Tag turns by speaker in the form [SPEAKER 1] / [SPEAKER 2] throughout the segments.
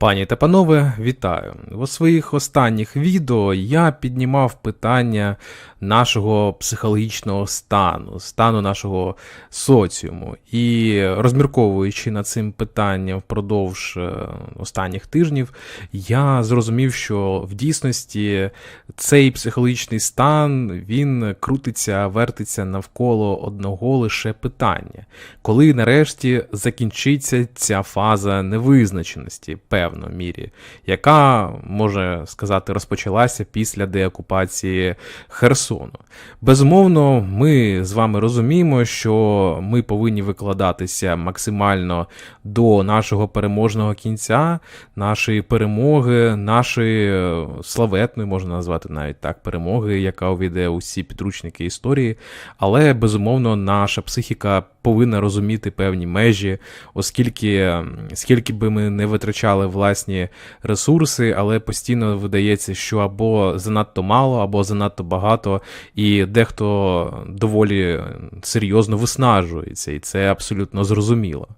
[SPEAKER 1] Пані та панове, вітаю! У своїх останніх відео я піднімав питання нашого психологічного стану, стану нашого соціуму. І розмірковуючи над цим питанням впродовж е, останніх тижнів, я зрозумів, що в дійсності цей психологічний стан він крутиться, вертиться навколо одного лише питання, коли нарешті закінчиться ця фаза невизначеності, певно мірі, яка може сказати розпочалася після деокупації Херсону. Безумовно, ми з вами розуміємо, що ми повинні викладатися максимально до нашого переможного кінця, нашої перемоги, нашої е, славетної, можна назвати навіть так, перемоги, яка увійде усі підручники історії. Але безумовно, наша психіка повинна розуміти певні межі, оскільки скільки би ми не витрачали власні ресурси, але постійно видається, що або занадто мало, або занадто багато, і дехто доволі серйозно виснажується, і це абсолютно зрозуміло.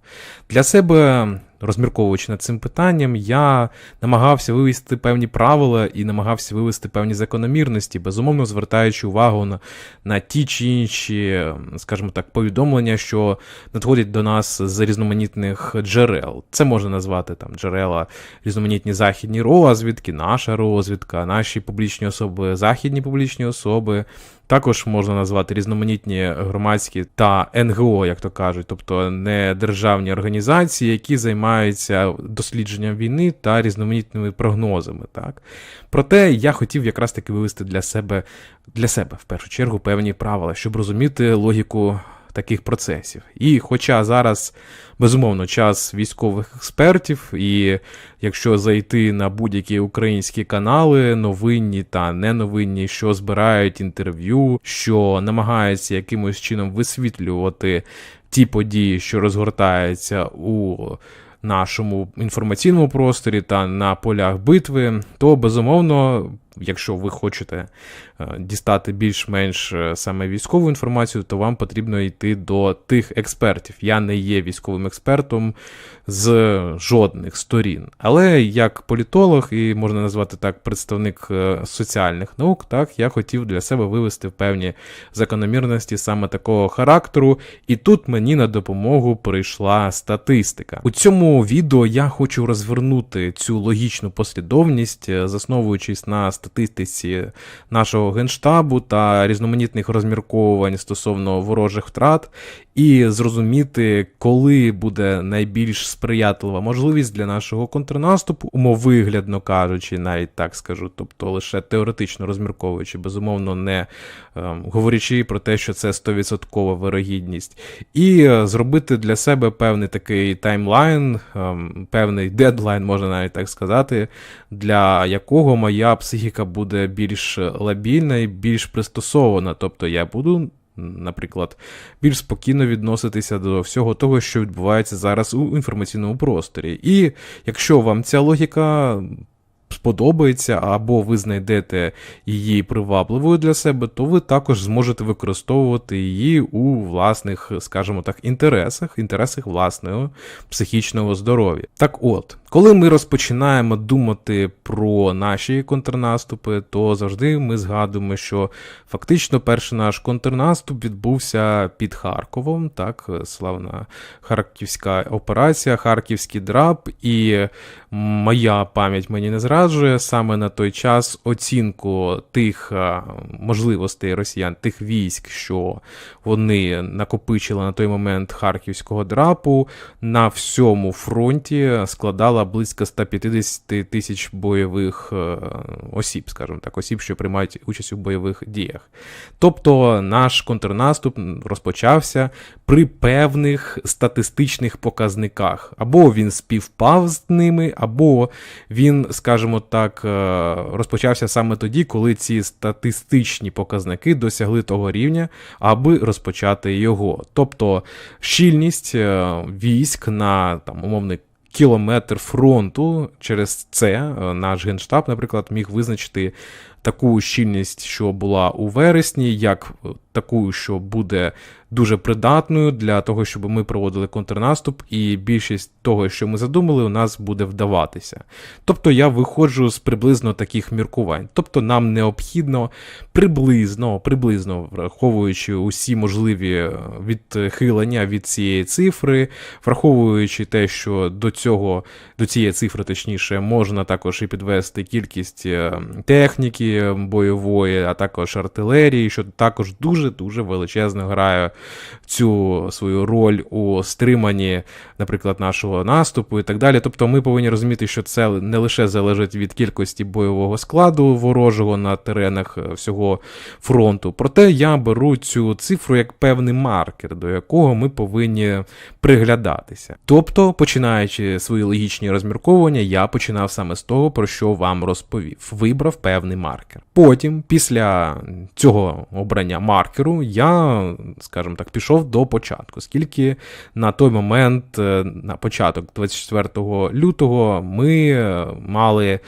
[SPEAKER 1] Для себе. Розмірковуючи над цим питанням, я намагався вивести певні правила і намагався вивести певні закономірності, безумовно звертаючи увагу на, на ті чи інші, скажімо так, повідомлення, що надходять до нас з різноманітних джерел. Це можна назвати там джерела різноманітні західні розвідки, наша розвідка, наші публічні особи, західні публічні особи. Також можна назвати різноманітні громадські та НГО, як то кажуть, тобто не державні організації, які займаються дослідженням війни та різноманітними прогнозами. Так? Проте я хотів якраз таки вивести для себе для себе в першу чергу певні правила, щоб розуміти логіку таких процесів. І хоча зараз, безумовно, час військових експертів, і якщо зайти на будь-які українські канали, новинні та неновинні, що збирають інтерв'ю, що намагаються якимось чином висвітлювати ті події, що розгортаються у нашому інформаційному просторі та на полях битви, то безумовно, якщо ви хочете е, дістати більш-менш е, саме військову інформацію, то вам потрібно йти до тих експертів. Я не є військовим експертом з жодних сторін. Але як політолог, і можна назвати так представник е, соціальних наук, так я хотів для себе вивести певні закономірності саме такого характеру. І тут мені на допомогу прийшла статистика. У цьому відео я хочу розвернути цю логічну послідовність, е, засновуючись на статистиці нашого генштабу та різноманітних розмірковувань стосовно ворожих втрат, і зрозуміти, коли буде найбільш сприятлива можливість для нашого контрнаступу, умовиглядно кажучи, навіть так скажу, тобто лише теоретично розмірковуючи, безумовно, не ем, говорячи про те, що це 100% вирогідність, і е, зробити для себе певний такий таймлайн, ем, певний дедлайн, можна навіть так сказати, для якого моя психіка буде більш лабільна і більш пристосована. Тобто я буду наприклад, більш спокійно відноситися до всього того, що відбувається зараз у інформаційному просторі. І якщо вам ця логіка сподобається, або ви знайдете її привабливою для себе, то ви також зможете використовувати її у власних, скажімо так, інтересах, інтересах власного психічного здоров'я. Так от, коли ми розпочинаємо думати про наші контрнаступи, то завжди ми згадуємо, що фактично перший наш контрнаступ відбувся під Харковом, так, славна харківська операція, Харківський драб, і моя пам'ять мені не зраджує саме на той час оцінку тих можливостей росіян, тих військ, що вони накопичили на той момент харківського драпу, на всьому фронті складала близько 150 тисяч бойових е, осіб, скажімо так, осіб, що приймають участь у бойових діях. Тобто наш контрнаступ розпочався при певних статистичних показниках, або він співпав з ними, або він, скажімо так, е, розпочався саме тоді, коли ці статистичні показники досягли того рівня, аби розпочати його. Тобто щільність е, військ на там умовний кілометр фронту через це е, наш генштаб, наприклад, міг визначити таку щільність, що була у вересні, як таку, що буде дуже придатною для того, щоб ми проводили контрнаступ, і більшість того, що ми задумали, у нас буде вдаватися. Тобто я виходжу з приблизно таких міркувань. Тобто нам необхідно приблизно, приблизно враховуючи усі можливі е, відхилення від цієї цифри, враховуючи те, що до цього, до цієї цифри, точніше, можна також і підвести кількість е, техніки бойової, а також артилерії, що також дуже-дуже величезно грає цю свою роль у стриманні, наприклад, нашого наступу і так далі. Тобто ми повинні розуміти, що це не лише залежить від кількості бойового складу ворожого на теренах е, всього фронту. Проте я беру цю цифру як певний маркер, до якого ми повинні приглядатися. Тобто, починаючи свої логічні розмірковування, я починав саме з того, про що вам розповів. Вибрав певний маркер. Потім, після цього обрання маркеру, я, скажімо так, пішов до початку, скільки на той момент, е, на початок 24 лютого, ми е, мали е,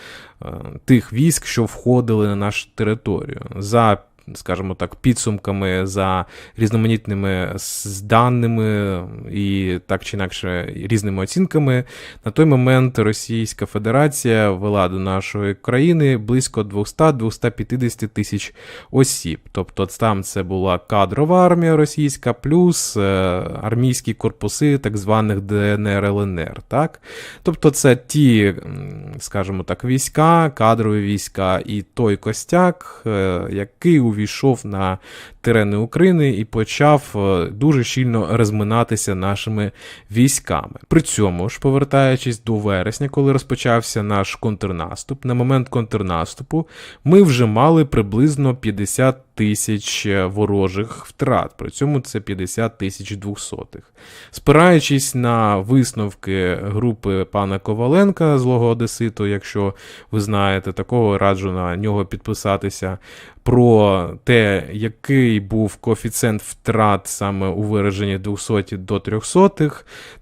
[SPEAKER 1] тих військ, що входили на нашу територію. За скажімо так, підсумками за різноманітними даними і так чи інакше різними оцінками. На той момент Російська Федерація вела до нашої країни близько 200-250 тисяч осіб. Тобто там це була кадрова армія російська, плюс е, армійські корпуси так званих ДНР ЛНР. Так? Тобто це ті, скажімо так, війська, кадрові війська і той костяк, е, який увійшов на терени України і почав е, дуже щільно розминатися нашими військами. При цьому ж, повертаючись до вересня, коли розпочався наш контрнаступ, на момент контрнаступу ми вже мали приблизно 50 тисяч е, ворожих втрат. При цьому це 50 тисяч двохсотих. Спираючись на висновки групи пана Коваленка злого Одеситу, якщо ви знаєте такого, раджу на нього підписатися. Про те, який був коефіцієнт втрат саме у вираженні 200 до 300,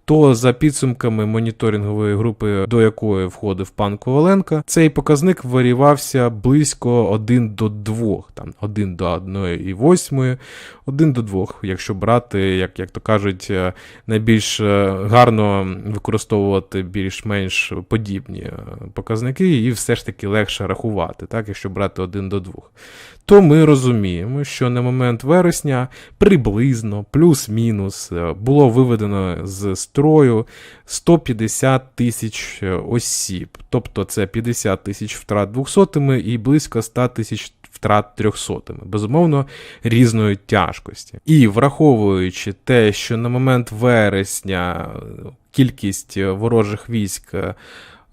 [SPEAKER 1] то за підсумками моніторингової групи, до якої входив пан Коваленко, цей показник варівався близько 1 до 2, там 1 до 1,8, 1 до 2, якщо брати, як, як то кажуть, е, найбільш е, гарно використовувати більш-менш подібні е, показники, і все ж таки легше рахувати, так, якщо брати 1 до 2 то ми розуміємо, що на момент вересня приблизно плюс-мінус було виведено з строю 150 тисяч е, осіб. Тобто це 50 тисяч втрат 200 і близько 100 тисяч втрат 300 безумовно, різної тяжкості. І враховуючи те, що на момент вересня е, кількість е, ворожих військ.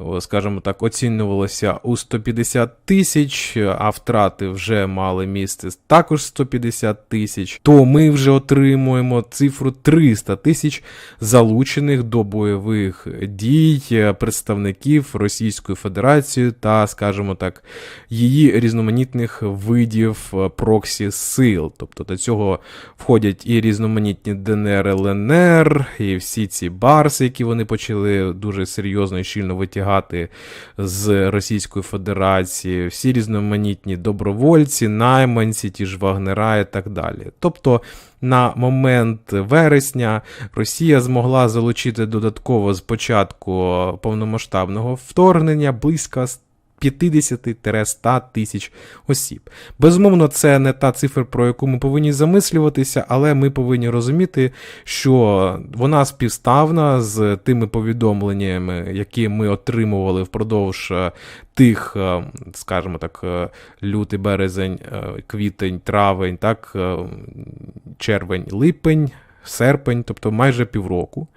[SPEAKER 1] Е, скажімо так, оцінювалося у 150 тисяч, а втрати вже мали місце також 150 тисяч, то ми вже отримуємо цифру 300 тисяч залучених до бойових дій е, представників Російської Федерації та, скажімо так, її різноманітних видів е, проксі сил. Тобто до цього входять і різноманітні ДНР, ЛНР, і всі ці барси, які вони почали дуже серйозно і щільно витягати з Російської Федерації, всі різноманітні добровольці, найманці, ті ж Вагнера і так далі. Тобто. На момент вересня Росія змогла залучити додатково з початку повномасштабного вторгнення близько 50-100 тисяч осіб. Безумовно, це не та цифра, про яку ми повинні замислюватися, але ми повинні розуміти, що вона співставна з тими повідомленнями, які ми отримували впродовж е, тих, е, скажімо так, е, лютий, березень, квітень, травень, так, червень, липень, серпень, тобто майже півроку.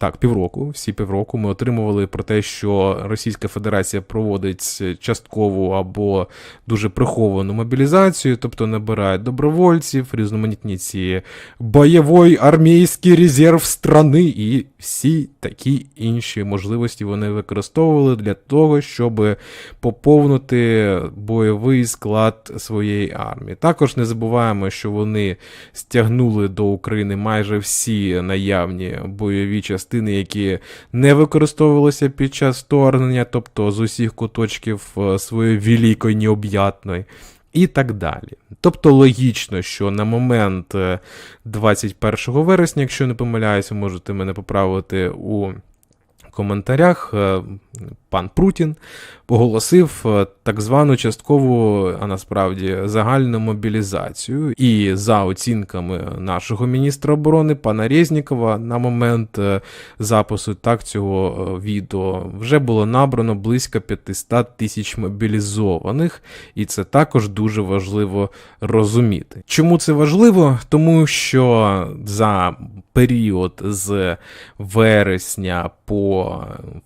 [SPEAKER 1] Так, півроку, всі півроку ми отримували про те, що Російська Федерація проводить часткову або дуже приховану мобілізацію, тобто набирає добровольців, різноманітні ці бойовий армійський резерв страни і всі такі інші можливості вони використовували для того, щоб поповнити бойовий склад своєї армії. Також не забуваємо, що вони стягнули до України майже всі наявні бойові частини частини, які не використовувалися під час вторгнення, тобто з усіх куточків е, своєї великої необ'ятної. І так далі. Тобто логічно, що на момент е, 21 вересня, якщо не помиляюся, можете мене поправити у коментарях, е, пан Прутін оголосив е, так звану часткову, а насправді загальну мобілізацію. І за оцінками нашого міністра оборони пана Резнікова, на момент е, запису так цього е, відео вже було набрано близько 500 тисяч мобілізованих, і це також дуже важливо розуміти. Чому це важливо? Тому що за період з вересня по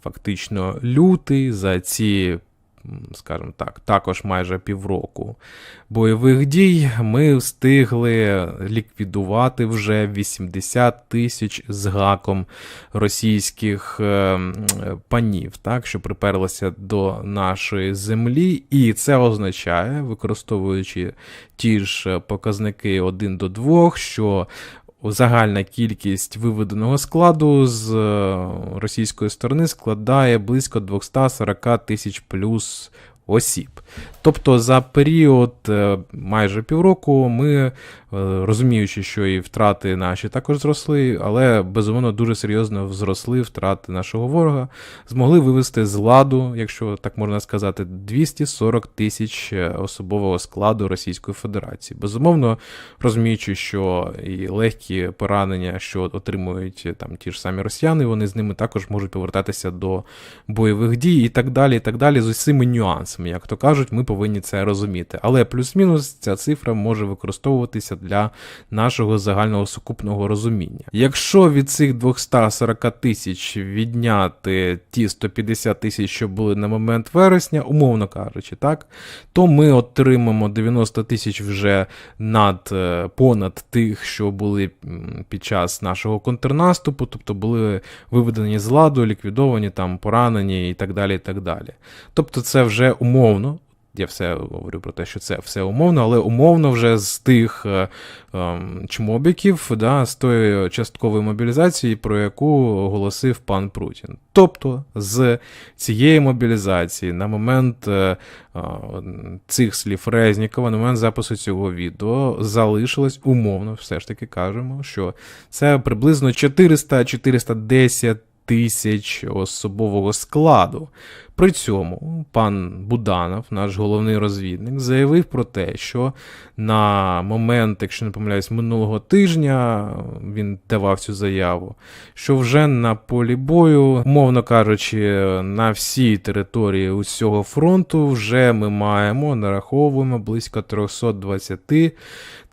[SPEAKER 1] фактично лютий, за ці скажімо так, також майже півроку бойових дій, ми встигли ліквідувати вже 80 тисяч з гаком російських е, панів, так, що приперлися до нашої землі, і це означає, використовуючи ті ж показники 1 до 2, що Загальна кількість виведеного складу з е, російської сторони складає близько 240 тисяч плюс осіб. Тобто за період е, майже півроку ми, е, розуміючи, що і втрати наші також зросли, але безумовно дуже серйозно зросли втрати нашого ворога, змогли вивести з ладу, якщо так можна сказати, 240 тисяч е, особового складу Російської Федерації. Безумовно, розуміючи, що і легкі поранення, що отримують там ті ж самі росіяни, вони з ними також можуть повертатися до бойових дій і так далі, і так далі, з усіми нюансами, як то кажуть, ми повинні це розуміти. Але плюс-мінус ця цифра може використовуватися для нашого загального сукупного розуміння. Якщо від цих 240 тисяч відняти ті 150 тисяч, що були на момент вересня, умовно кажучи, так, то ми отримаємо 90 тисяч вже над е, понад тих, що були під час нашого контрнаступу, тобто були виведені з ладу, ліквідовані, там, поранені і так далі. і так далі. Тобто це вже умовно я все говорю про те, що це все умовно, але умовно вже з тих е, е, чмобіків, да, з тої часткової мобілізації, про яку оголосив пан Прутін. Тобто з цієї мобілізації на момент е, е, цих слів Резнікова, на момент запису цього відео залишилось умовно, все ж таки кажемо, що це приблизно 400-410 тисяч особового складу. При цьому пан Буданов, наш головний розвідник, заявив про те, що на момент, якщо не помиляюсь, минулого тижня він давав цю заяву, що вже на полі бою, умовно кажучи, на всій території усього фронту вже ми маємо нараховуємо близько 320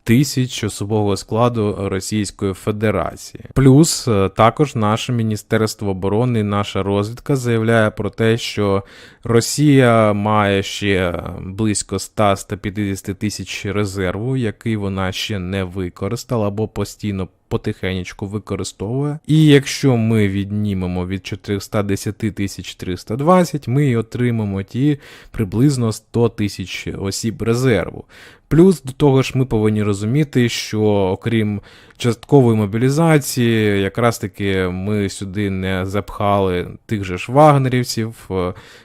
[SPEAKER 1] тисяч особового складу Російської Федерації. Плюс е, також наше Міністерство оборони, наша розвідка заявляє про те, що Росія має ще близько 100-150 тисяч резерву, який вона ще не використала або постійно. Потихенечку використовує. І якщо ми віднімемо від 410 тисяч 320, ми отримаємо ті приблизно 100 тисяч осіб резерву. Плюс до того ж, ми повинні розуміти, що окрім часткової мобілізації, якраз таки ми сюди не запхали тих же ж вагнерівців,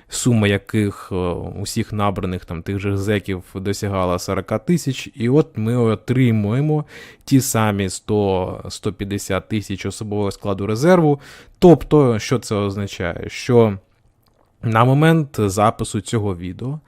[SPEAKER 1] сума яких е, усіх набраних там тих же зеків досягала 40 тисяч, і от ми отримуємо ті самі 100-150 тисяч особового складу резерву. Тобто, що це означає? Що на момент запису цього відео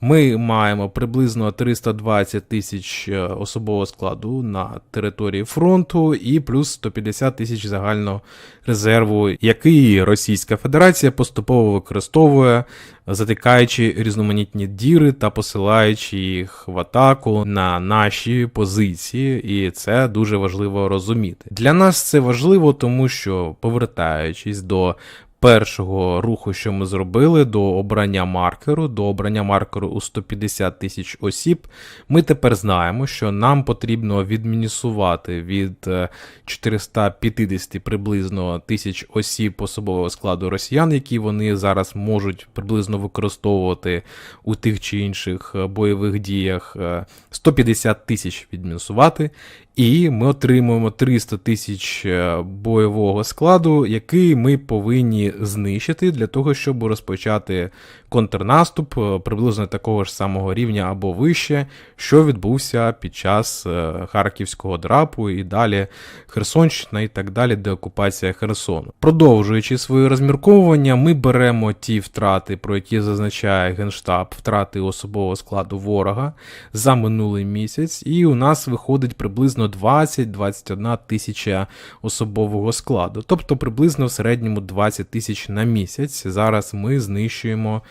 [SPEAKER 1] ми маємо приблизно 320 тисяч е, особового складу на території фронту і плюс 150 тисяч загального резерву, який Російська Федерація поступово використовує, затикаючи різноманітні діри та посилаючи їх в атаку на наші позиції, і це дуже важливо розуміти. Для нас це важливо, тому що повертаючись до першого руху, що ми зробили, до обрання маркеру, до обрання маркеру у 150 тисяч осіб, ми тепер знаємо, що нам потрібно відмінісувати від е, 450 приблизно тисяч осіб особового складу росіян, які вони зараз можуть приблизно використовувати у тих чи інших е, бойових діях. е, 150 тисяч відмінусувати, і ми отримуємо 300 тисяч е, бойового складу, який ми повинні знищити для того, щоб розпочати контрнаступ е, приблизно такого ж самого рівня або вище, що відбувся під час е, Харківського драпу і далі Херсонщина і так далі, деокупація Херсону. Продовжуючи своє розмірковування, ми беремо ті втрати, про які зазначає Генштаб, втрати особового складу ворога за минулий місяць, і у нас виходить приблизно 20-21 тисяча особового складу, тобто приблизно в середньому 20 тисяч на місяць. Зараз ми знищуємо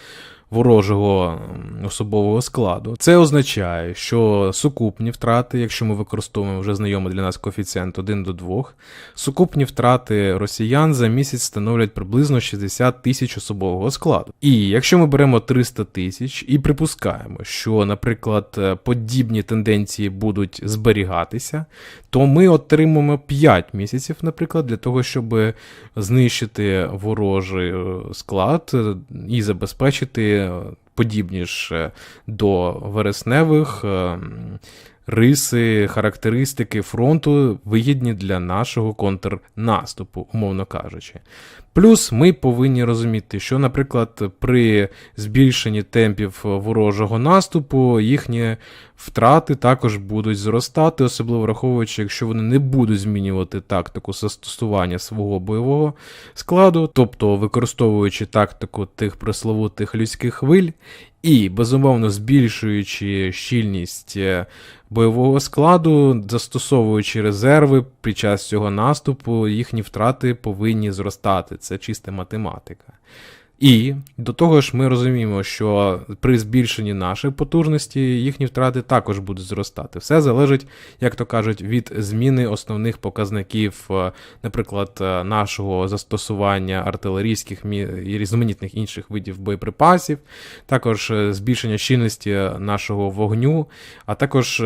[SPEAKER 1] ворожого особового складу. Це означає, що сукупні втрати, якщо ми використовуємо вже знайомий для нас коефіцієнт 1 до 2, сукупні втрати росіян за місяць становлять приблизно 60 тисяч особового складу. І якщо ми беремо 300 тисяч і припускаємо, що, наприклад, е, подібні тенденції будуть зберігатися, то ми отримаємо 5 місяців, наприклад, для того, щоб знищити ворожий е, склад е, і забезпечити е, подібні ж до вересневих е, риси, характеристики фронту вигідні для нашого контрнаступу, умовно кажучи. Плюс ми повинні розуміти, що, наприклад, при збільшенні темпів ворожого наступу їхні втрати також будуть зростати, особливо враховуючи, якщо вони не будуть змінювати тактику застосування свого бойового складу, тобто використовуючи тактику тих пресловутих людських хвиль, і безумовно збільшуючи щільність е, бойового складу, застосовуючи резерви під час цього наступу, їхні втрати повинні зростати. Це чиста математика. І до того ж, ми розуміємо, що при збільшенні нашої потужності їхні втрати також будуть зростати. Все залежить, як то кажуть, від зміни основних показників, е, наприклад, е, нашого застосування артилерійських і різноманітних інших видів боєприпасів, також е, збільшення щільності нашого вогню, а також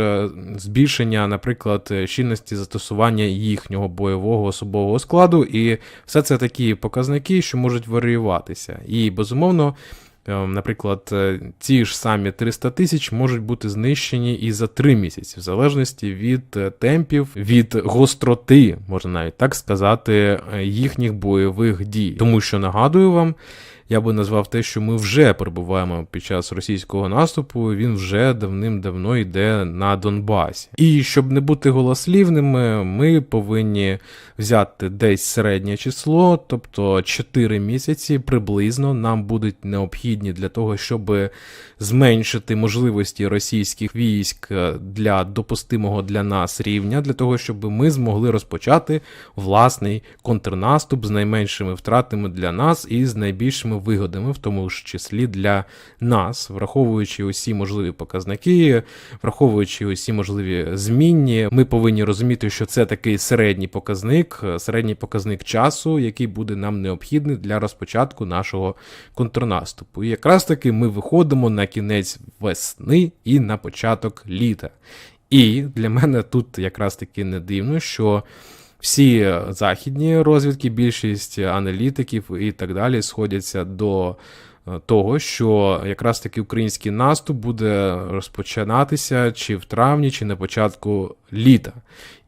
[SPEAKER 1] збільшення, наприклад, щільності застосування їхнього бойового особового складу. І все це такі показники, що можуть варіюватися. І безумовно. е, Наприклад, е, ці ж самі 300 тисяч можуть бути знищені і за 3 місяці, в залежності від е, темпів, від гостроти, можна навіть так сказати, їхніх бойових дій. Тому що нагадую вам, я би назвав те, що ми вже перебуваємо під час російського наступу. Він вже давним-давно йде на Донбасі. І щоб не бути голослівними, ми повинні взяти десь середнє число, тобто 4 місяці приблизно нам будуть необхідні для того, щоб зменшити можливості російських військ для допустимого для нас рівня, для того, щоб ми змогли розпочати власний контрнаступ з найменшими втратами для нас і з найбільшими вигодами, в тому ж числі для нас, враховуючи усі можливі показники, враховуючи усі можливі змінні, ми повинні розуміти, що це такий середній показник, е, середній показник часу, який буде нам необхідний для розпочатку нашого контрнаступу. І якраз таки ми виходимо на кінець весни і на початок літа. І для мене тут якраз таки не дивно, що всі західні розвідки, більшість аналітиків і так далі сходяться до е, того, що якраз таки український наступ буде розпочинатися чи в травні, чи на початку літа.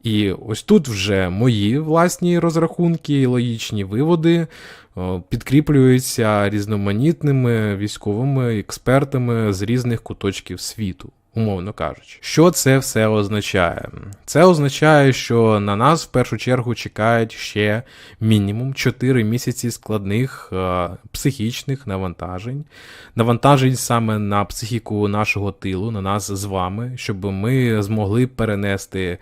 [SPEAKER 1] І ось тут вже мої власні розрахунки і логічні виводи е, підкріплюються різноманітними військовими експертами з різних куточків світу. Умовно кажучи, що це все означає? Це означає, що на нас в першу чергу чекають ще мінімум 4 місяці складних е, психічних навантажень, навантажень саме на психіку нашого тилу, на нас з вами, щоб ми змогли перенести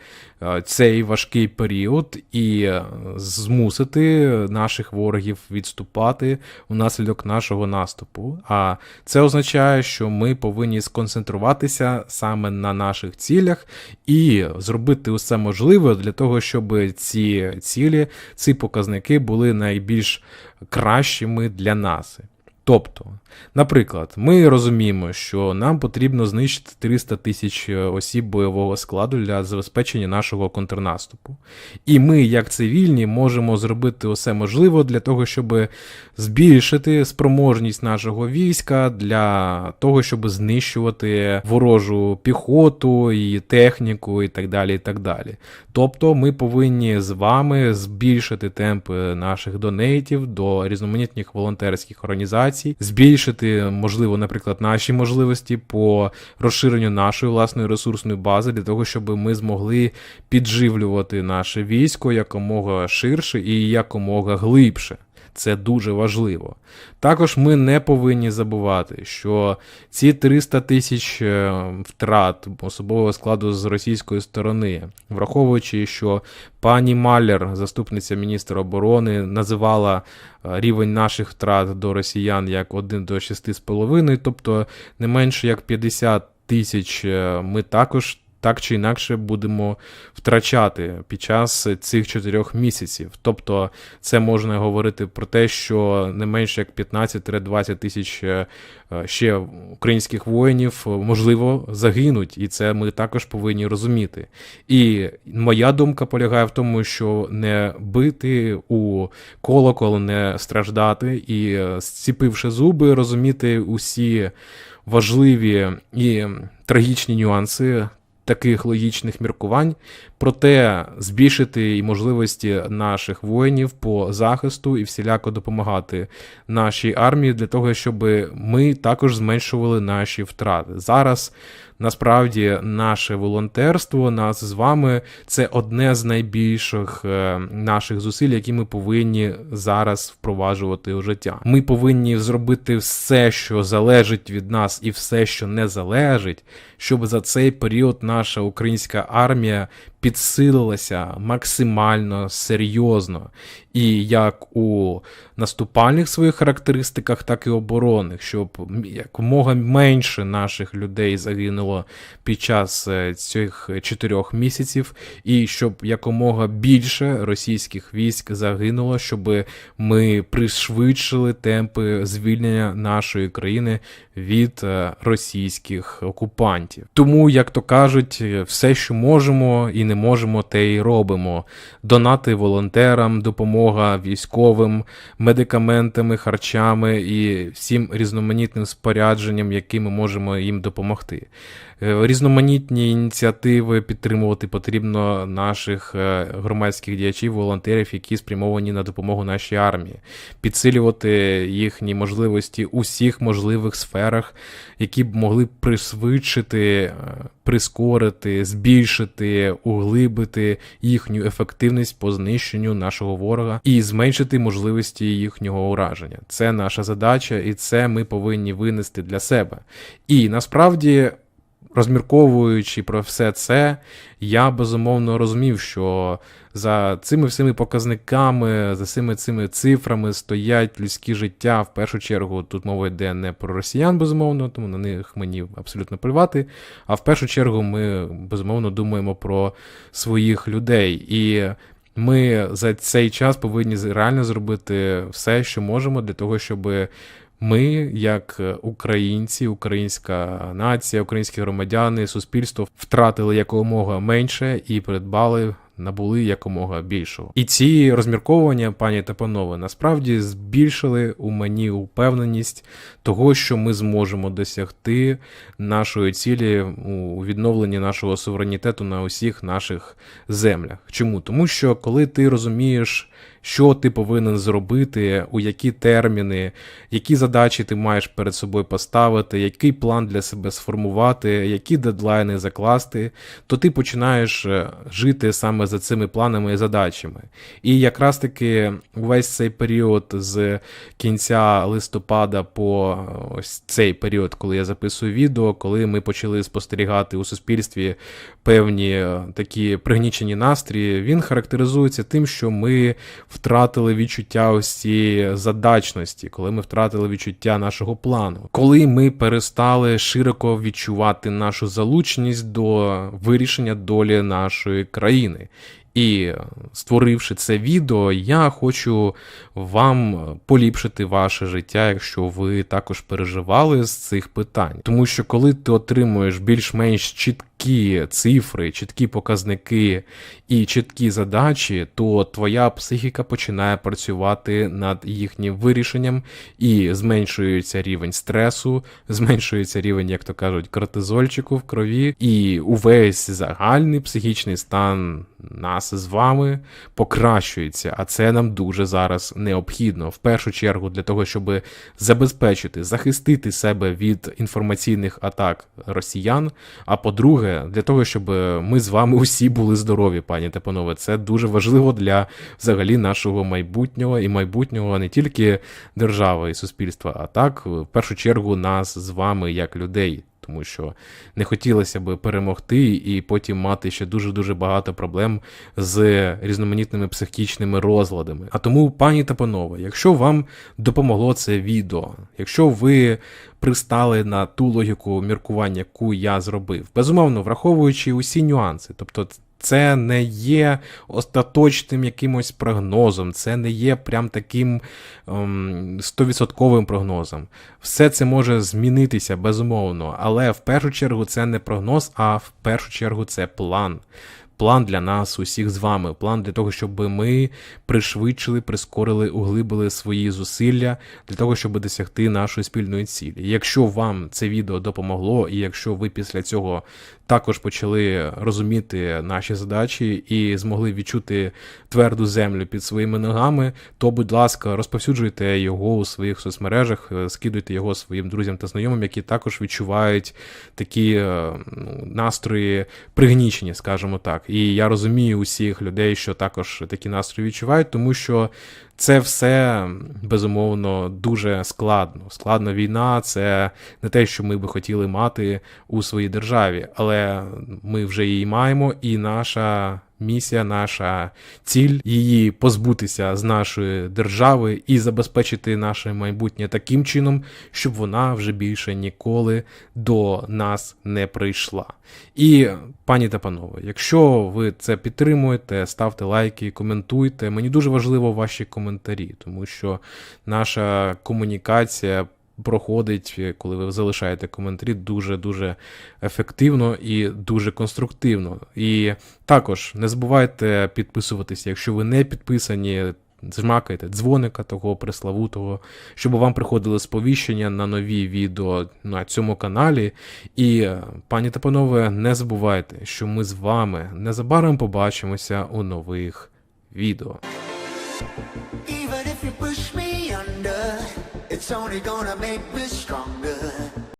[SPEAKER 1] цей важкий період і е, змусити наших ворогів відступати внаслідок нашого наступу. А це означає, що ми повинні сконцентруватися саме на наших цілях і зробити усе можливе для того, щоб ці цілі, ці показники були найбільш кращими для нас. Тобто, наприклад, ми розуміємо, що нам потрібно знищити 300 тисяч осіб бойового складу для забезпечення нашого контрнаступу. І ми, як цивільні, можемо зробити усе можливе для того, щоб збільшити спроможність нашого війська для того, щоб знищувати ворожу піхоту і техніку, і так далі. і так далі. Тобто, ми повинні з вами збільшити темпи наших донейтів до різноманітних волонтерських організацій, збільшити, можливо, наприклад, наші можливості по розширенню нашої власної ресурсної бази для того, щоб ми змогли підживлювати наше військо якомога ширше і якомога глибше. Це дуже важливо. Також ми не повинні забувати, що ці 300 тисяч е, втрат особового складу з російської сторони, враховуючи, що пані Маллер, заступниця міністра оборони, називала е, рівень наших втрат до росіян як 1 до 6,5, тобто не менше як 50 тисяч е, ми також так чи інакше будемо втрачати під час цих чотирьох місяців. Тобто, це можна говорити про те, що не менше як 15-20 тисяч е, ще українських воїнів можливо загинуть, і це ми також повинні розуміти. І моя думка полягає в тому, що не бити у колокол, не страждати і, зціпивши зуби, розуміти усі важливі і трагічні нюанси таких логічних міркувань, проте збільшити і можливості наших воїнів по захисту і всіляко допомагати нашій армії для того, щоб ми також зменшували наші втрати. Зараз насправді наше волонтерство, нас з вами це одне з найбільших е, наших зусиль, які ми повинні зараз впроваджувати у життя. Ми повинні зробити все, що залежить від нас, і все, що не залежить, щоб за цей період наша українська армія підсилилася максимально серйозно. І як у наступальних своїх характеристиках, так і оборонних, щоб якомога менше наших людей загинуло під час е, цих чотирьох місяців, і щоб якомога більше російських військ загинуло, щоб ми пришвидшили темпи звільнення нашої країни від е, російських окупантів. Тому, як то кажуть, все, що можемо і не можемо, те й робимо. Донати волонтерам, допомога військовим, медикаментами, харчами і всім різноманітним спорядженням, яким ми можемо їм допомогти. Е, різноманітні ініціативи підтримувати потрібно наших е, громадських діячів, волонтерів, які спрямовані на допомогу нашій армії, підсилювати їхні можливості у всіх можливих сферах, які б могли пришвидшити, е, прискорити, збільшити, углибити їхню ефективність по знищенню нашого ворога і зменшити можливості їхнього ураження. Це наша задача, і це ми повинні винести для себе. І насправді. Розмірковуючи про все це, я безумовно розумів, що за цими всіми показниками, за цими цими цифрами стоять людські життя. В першу чергу тут мова йде не про росіян, безумовно, тому на них мені абсолютно плювати. А в першу чергу ми безумовно думаємо про своїх людей. І ми за цей час повинні реально зробити все, що можемо, для того, щоб ми, як е, українці, українська нація, українські громадяни, суспільство втратили якомога менше і придбали. Набули якомога більшого. І ці розмірковування, пані та панове, насправді збільшили у мені упевненість того, що ми зможемо досягти нашої цілі у відновленні нашого суверенітету на усіх наших землях. Чому? Тому що коли ти розумієш що ти повинен зробити, у які терміни, які задачі ти маєш перед собою поставити, який план для себе сформувати, які дедлайни закласти, то ти починаєш е, жити саме за цими планами і задачами. І якраз таки увесь цей період з кінця листопада по е, ось цей період, коли я записую відео, коли ми почали спостерігати у суспільстві певні е, такі пригнічені настрії, він характеризується тим, що ми втратили відчуття ось цієї задачності, коли ми втратили відчуття нашого плану, коли ми перестали широко відчувати нашу залученість до вирішення долі нашої країни. І створивши це відео, я хочу вам поліпшити ваше життя, якщо ви також переживали з цих питань. Тому що коли ти отримуєш більш-менш чіткі цифри, чіткі показники і чіткі задачі, то твоя психіка починає працювати над їхнім вирішенням і зменшується рівень стресу, зменшується рівень, як то кажуть, кортизольчику в крові, і увесь загальний психічний стан нас з вами покращується, а це нам дуже зараз необхідно. В першу чергу для того, щоб забезпечити, захистити себе від інформаційних атак росіян. А по-друге, для того, щоб ми з вами усі були здорові, пані та панове. Це дуже важливо для взагалі нашого майбутнього і майбутнього не тільки держави і суспільства, а так, в першу чергу, нас з вами як людей тому що не хотілося б перемогти і потім мати ще дуже-дуже багато проблем з різноманітними психічними розладами. А тому, пані та панове, якщо вам допомогло це відео, якщо ви пристали на ту логіку міркування, яку я зробив, безумовно, враховуючи усі нюанси, тобто. Це не є остаточним якимось прогнозом, це не є прям таким стовідсотковим прогнозом. Все це може змінитися безумовно, але в першу чергу це не прогноз, а в першу чергу це план план для нас, усіх з вами, план для того, щоб ми пришвидшили, прискорили, углибили свої зусилля для того, щоб досягти нашої спільної цілі. Якщо вам це відео допомогло, і якщо ви після цього також почали розуміти наші задачі і змогли відчути тверду землю під своїми ногами, то, будь ласка, розповсюджуйте його у своїх соцмережах, скидуйте його своїм друзям та знайомим, які також відчувають такі е, ну, настрої пригнічені, скажімо так. І я розумію усіх людей, що також такі настрої відчувають, тому що це все безумовно дуже складно. Складна війна це не те, що ми би хотіли мати у своїй державі, але ми вже її маємо, і наша місія, наша ціль її позбутися з нашої держави і забезпечити наше майбутнє таким чином, щоб вона вже більше ніколи до нас не прийшла. І, пані та панове, якщо ви це підтримуєте, ставте лайки, коментуйте. Мені дуже важливо ваші коментарі, тому що наша комунікація проходить, коли ви залишаєте коментарі, дуже-дуже ефективно і дуже конструктивно. І також не забувайте підписуватися, якщо ви не підписані. Зжмакайте дзвоника того преславутого, щоб вам приходили сповіщення на нові відео на цьому каналі. І, пані та панове, не забувайте, що ми з вами незабаром побачимося у нових відео.
[SPEAKER 2] It's only gonna make me stronger.